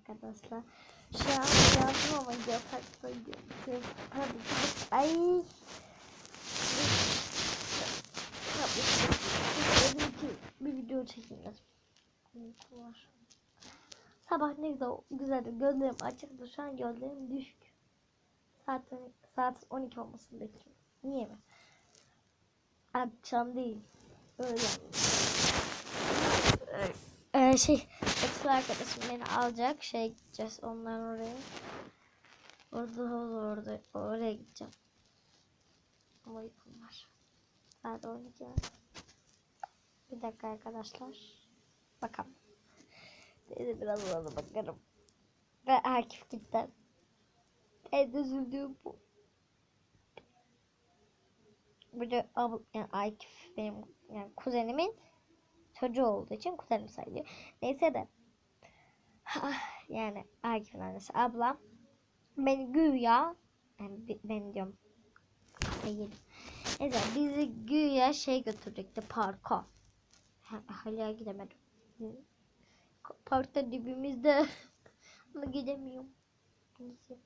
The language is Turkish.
arkadaşlar. Şu an yazdım ama. Hadi gidip ay. Dedim ki bir video çekeyim. Sabah ne güzel güzeldi. Gözlerim açıktı. Şu an gözlerim düşük. Saat, saat 12 olmasını bekliyorum. Niye mi? Akşam değil. Öyle. Ee, şey, Betül arkadaşım beni alacak. Şey gideceğiz onlar oraya. Orada orada oraya gideceğim. Ama uykum var. Saat 12 var. Bir dakika arkadaşlar. Bakalım. Neyse biraz ona bakarım. Ve Akif gitti. En üzüldüğüm bu. Burada abla, yani Akif benim yani kuzenimin çocuğu olduğu için kuzenim sayılıyor. Neyse de ah, yani Akif'in annesi ablam beni güya yani ben diyorum yedim. Neyse bizi güya şey götürecekti parka. Ha- Hala gidemedim. Parkta dibimizde. Ama gidemiyorum. Neyse.